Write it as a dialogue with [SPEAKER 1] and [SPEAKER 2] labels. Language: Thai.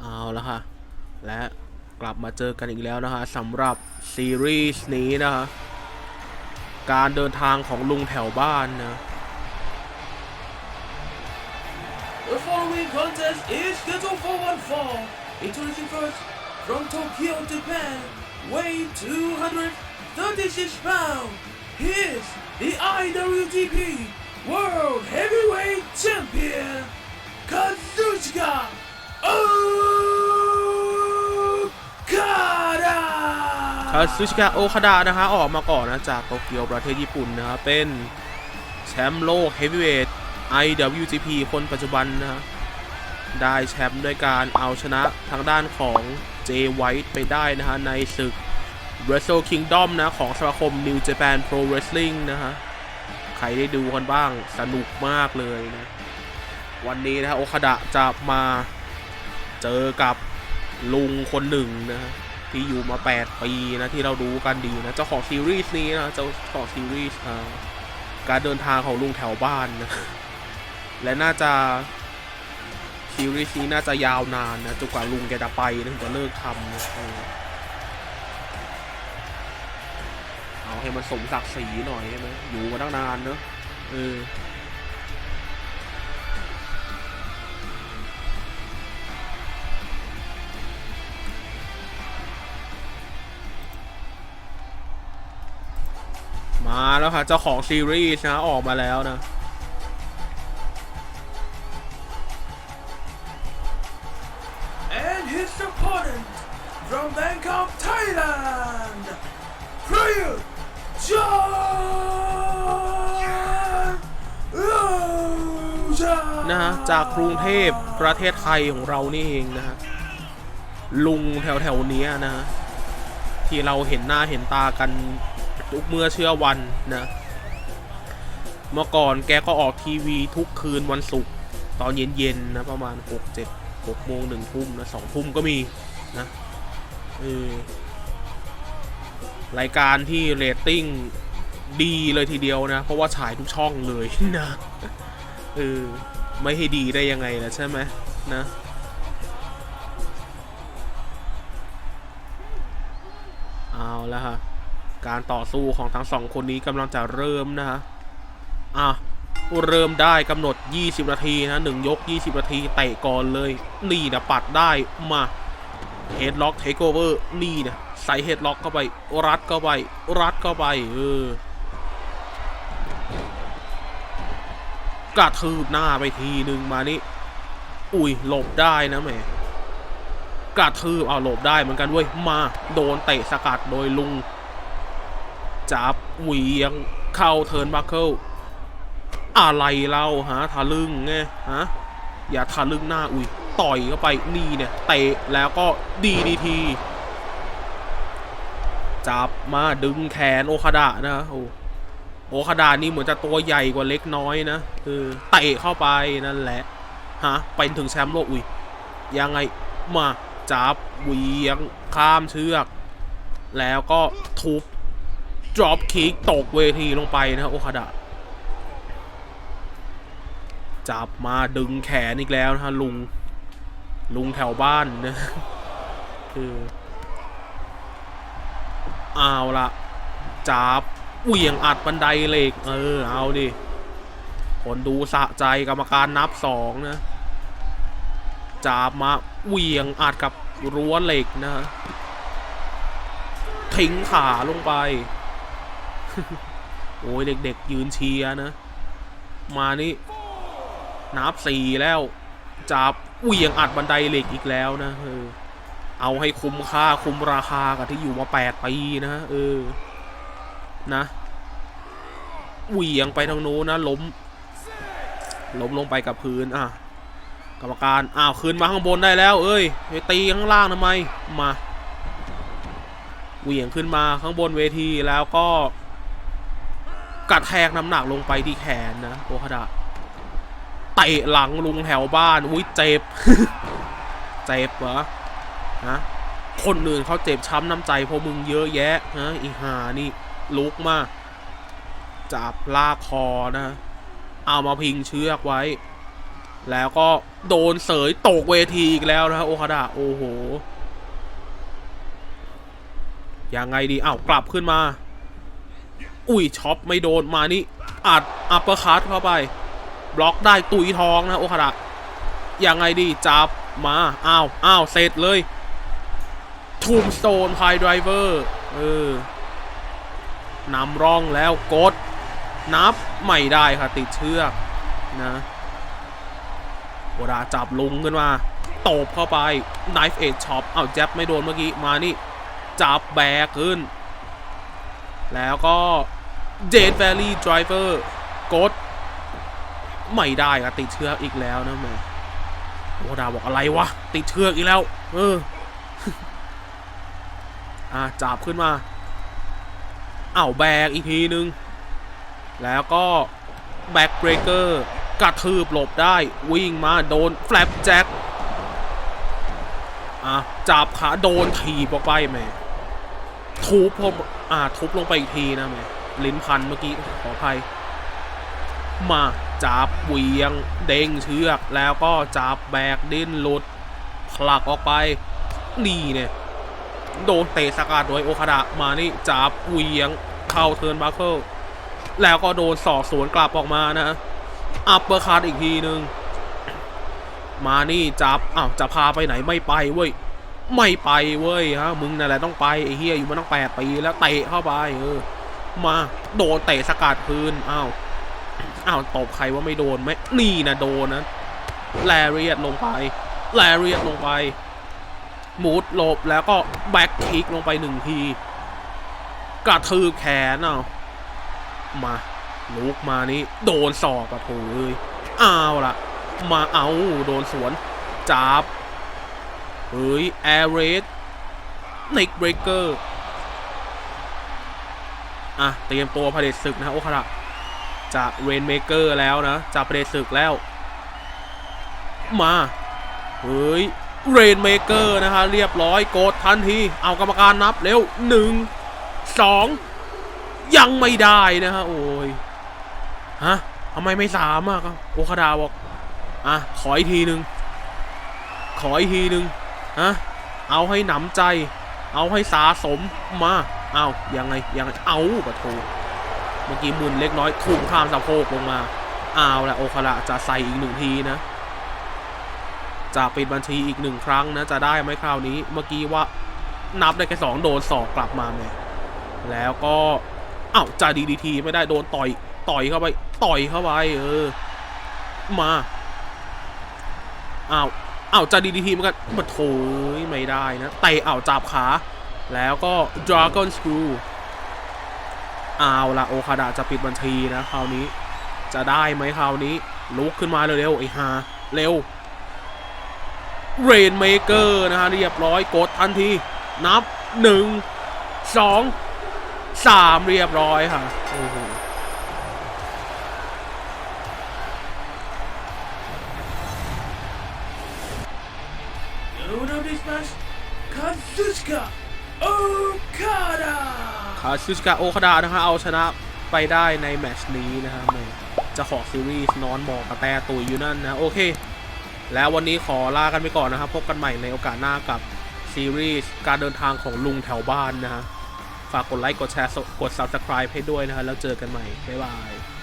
[SPEAKER 1] เอาละค่ะ และกลับมาเจอกันอีกแล้วนะคะสำหรับซีรีส์นี้นะคะ การเดินทางของลุงแถวบ้านนะ
[SPEAKER 2] The following contest is scheduled for one fall. Introducing first from Tokyo, Japan, weighing 236 pounds. Here's the IWGP World Heavyweight Champion, Kazuchika
[SPEAKER 1] คาซึชิกะโอคาดะนะคะออกมาก่อนนะจากโตเกียวประเทศญี่ปุ่นนะคะเป็นแชมป์โลกเฮฟวีเวท IWGP คนปัจจุบันนะฮะได้แชมป์ด้วยการเอาชนะทางด้านของ J White ไปได้นะฮะในศึก Wrestle Kingdom นะของสมาคม New Japan Pro Wrestling นะฮะ ใครได้ดูกันบ้างสนุกมากเลยนะ วันนี้นะฮะโอคาดะจะมา เจอกับลุงคนหนึ่งนะฮะที่อยู่มา 8 ปีนะที่เรารู้กันดีนะเจ้าของซีรีส์นี้นะเจ้าของซีรีส์การเดินทางของลุงแถวบ้านนะและน่าจะซีรีส์นี้น่าจะยาวนานนะจนกว่าลุงแกจะไปนะถึงจะเลิกทำนะเออเอาให้มันสมศักดิ์ศรีหน่อยใช่ไหมอยู่มาตั้งนานเนอะเออ มาแล้วค่ะเจ้าของซีรีส์นะออกมาแล้วนะ
[SPEAKER 2] and his opponent from Bangkok, Thailand, Prayer John Luja
[SPEAKER 1] นะฮะจากกรุงเทพประเทศไทยของเรานี่เองนะฮะลุงแถวแถวๆเนี้ยนะที่เราเห็นหน้าเห็นตากัน ทุกเมื่อเชื่อวันนะ เมื่อก่อนแกก็ออกทีวีทุกคืนวันศุกร์ตอนเย็นๆนะประมาณ6 7 6โมงหนึ่งทุ่มนะสองทุ่มก็มีนะเออรายการที่เรตติ้งดีเลยทีเดียวนะ เพราะว่าฉายทุกช่องเลยนะเออไม่ให้ดีได้ยังไงล่ะใช่ไหมนะเอาแล้วฮะ การต่อสู้ของทั้งสองคนนี้กำลังจะเริ่มนะฮะ อะ เริ่มได้กำหนด 20 นาทีนะหนึ่งยก 20 นาทีเตะก่อนเลย นี่นะปัดได้มาเฮดล็อกเทคโอเวอร์นี่นะใส่เฮดล็อกเข้าไป รัดเข้าไป รัดเข้าไป เออกระทืบหน้าไปทีหนึ่งมานี่อุ้ยหลบได้นะแหมกระทืบเอาหลบได้เหมือนกันเว้ยมาโดนเตะสกัดโดยลุง จับเหวียง เข้าเทิร์นบัคเคิลอะไรเล่าฮะทะลึ่งไงฮะอย่าทะลึ่งหน้าอุ้ยต่อยเข้าไปนี่เนี่ยเตะแล้วก็ดีดีทีจับมาดึงแขนโอคาดะนะโอ้โอคาดานี่เหมือนจะตัวใหญ่กว่าเล็กน้อยนะเออเตะเข้าไปนั่นแหละฮะเป็นถึงแชมป์โลกอุ้ยยังไงมาจับเหวียงข้ามเชือก แล้วก็ทุบ drop kick ตกเวทีลงไปนะโอคาดะจับมาดึงแขนอีกแล้วนะฮะลุง ลุงแถวบ้านนะคือเอาละจับเหวี่ยงอัดบันไดเหล็ก เออ เอาดิ คนดูสะใจกรรมการนับสองนะจับมาเหวี่ยงอัดกับรั้วเหล็กนะฮะทิ้งขาลงไป โอ้ยเด็กๆ ยืนเชียร์นะ มานี่นับสี่แล้วจับเหวี่ยงอัดบันไดเหล็กอีกแล้วนะเออเอาให้คุ้มค่าคุ้มราคากับที่อยู่มาแปดปีนะเออนะเหวี่ยงไปทางโน้นนะล้ม ล้มลงไปกับพื้นอะกรรมการอ้าวขึ้นมาข้างบนได้แล้ว เอ้ยไปตีข้างล่างทำไมมาเหวี่ยงขึ้นมาข้างบนเวทีแล้วก็ กระแทกน้ำหนักลงไปที่แขนนะโอคาดะเตะหลังลุงแถวบ้านอุ้ยเจ็บ เจ็บเหรอฮะคนอื่นเขาเจ็บช้ำน้ำใจเพราะมึงเยอะแยะฮะอีหานี่ลุกมาจับลากคอนะ เอามาพิงเชือกไว้ แล้วก็โดนเสยตกเวทีอีกแล้วนะฮะโอคาดะโอ้โหยังไงดีอ้าวกลับขึ้นมา อุ้ยช็อปไม่โดนมานี่อัดอัปเปอร์คัตเข้าไป บล็อกได้ตุยทองนะโอคาดะยังไงดีจับมาอ้าวอ้าวเสร็จเลยทูมสโตนไพไดรเวอร์เออนำร่องแล้วกด นับไม่ได้ค่ะติดเชือกนะโอดาจับลุงขึ้นมาตบเข้าไป Knife Edge Chop เอาแจ็บไม่โดนเมื่อกี้ มานี่ จับแบกขึ้น แล้วก็ เจ d แ Valley Driver กดไม่ได้อะติดเชือกอีกแล้วนะแม่โอดาบอกอะไรวะ ติดเชือกอีกแล้ว เออ อะจับขึ้นมาเอาแบกอีกทีนึง แล้วก็แบ็กเบรกเกอร์กระทืบหลบได้ วิ่งมาโดนแฟลปแจ็คอะจับขาโดนถีบออกไปแม่ทุบผมอ่าทุบลงไปอีกทีนะแม่ ลิ้นพันเมื่อกี้ขออภัย มาจับเวียงเด้งเชือกแล้วก็จับแบกดิ้นหลุดผลักออกไป นี่เนี่ย โดนเตะสกัดโดยโอคาดะมานี่จับเวียงเข้าเทิร์นบัคเกิลแล้วก็โดนสอกสวนกลับออกมานะอัปเปอร์คัตอีกทีหนึ่งมานี่จับอ้าวจะพาไปไหนไม่ไปเว้ยไม่ไปเว้ยฮะมึงนั่นแหละต้องไปไอ้เฮียอยู่มาตั้งแปดปีแล้วเตะเข้าไปเออ มา โดนเตะสกัดคืนอ้าวอ้าวตบใครว่าไม่โดนไหมนี่นะโดนนะแลเรียดลงไปแลเรียดลงไปมูดหลบแล้วก็แบ็คคิกลงไปหนึ่งทีกระทืบแขนเอามาลุกมานี่โดนศอกกระโถเลยเอาวละมาเอาโดนสวนจับเฮ้ยแอร์เรสน็กเบรกเกอร์ อะเตรียมตัวผลิตศึกนะโอคาระจะเรนเมเกอร์แล้วนะจะผลิตศึกแล้ว มาเฮ้ยเรนเมเกอร์นะคะเรียบร้อยโกดทันที เอากรรมการนับเร็วหนึ่งสองยังไม่ได้นะฮะโอ้ยฮะทำไมไม่สามอะก็โอคาดาบอกอะขออีกทีหนึ่งขออีกทีหนึ่งฮะเอาให้หนำใจ เอาให้สาสมมาเอายังไงยังไงเอาปะโถเมื่อกี้มุนเล็กน้อยทุ่มข้ามสะโพกลงมาเอาละโอคาระจะใส่อีกหนึ่งทีนะ จะปิดบัญชีอีกหนึ่งครั้งนะ จะได้ไหมคราวนี้ เมื่อกี้ว่านับได้แค่สองโดนสอกกลับมาแม่แล้วก็อ้าวจะดีดีทีไม่ได้โดนต่อยต่อยเข้าไป ต่อยเข้าไปเออ มาอ้าว อ้าวจะดีดีทีมันก็มาโถยไม่ได้นะเตะอ้าวจับขา แล้วก็ Dragon Screw เอาวละโอคาดะจะปิดบัญชีนะคราวนี้ จะได้ไหมคราวนี้ ลุกขึ้นมาเร็วๆไอ้ฮาเร็วเรนเมเกอร์นะฮะเรียบร้อยกดทันที นับหนึ่งสองสามเรียบร้อยค่ะโอ้โห
[SPEAKER 2] The winner of this match, Kazuchika Okada.
[SPEAKER 1] คาซูสกาโอคาดานะฮะเอาชนะไปได้ในแมตช์นี้นะฮะแม่จะขอซีรีส์นอนบอกกระแตตุยอยู่นั่นนะ โอเค แล้ววันนี้ขอลากันไปก่อนนะครับ พบกันใหม่ในโอกาสหน้ากับซีรีส์การเดินทางของลุงแถวบ้านนะฮะ ฝากกดไลค์ กดแชร์ กด Subscribe ให้ด้วยนะฮะ แล้วเจอกันใหม่ บ๊ายบาย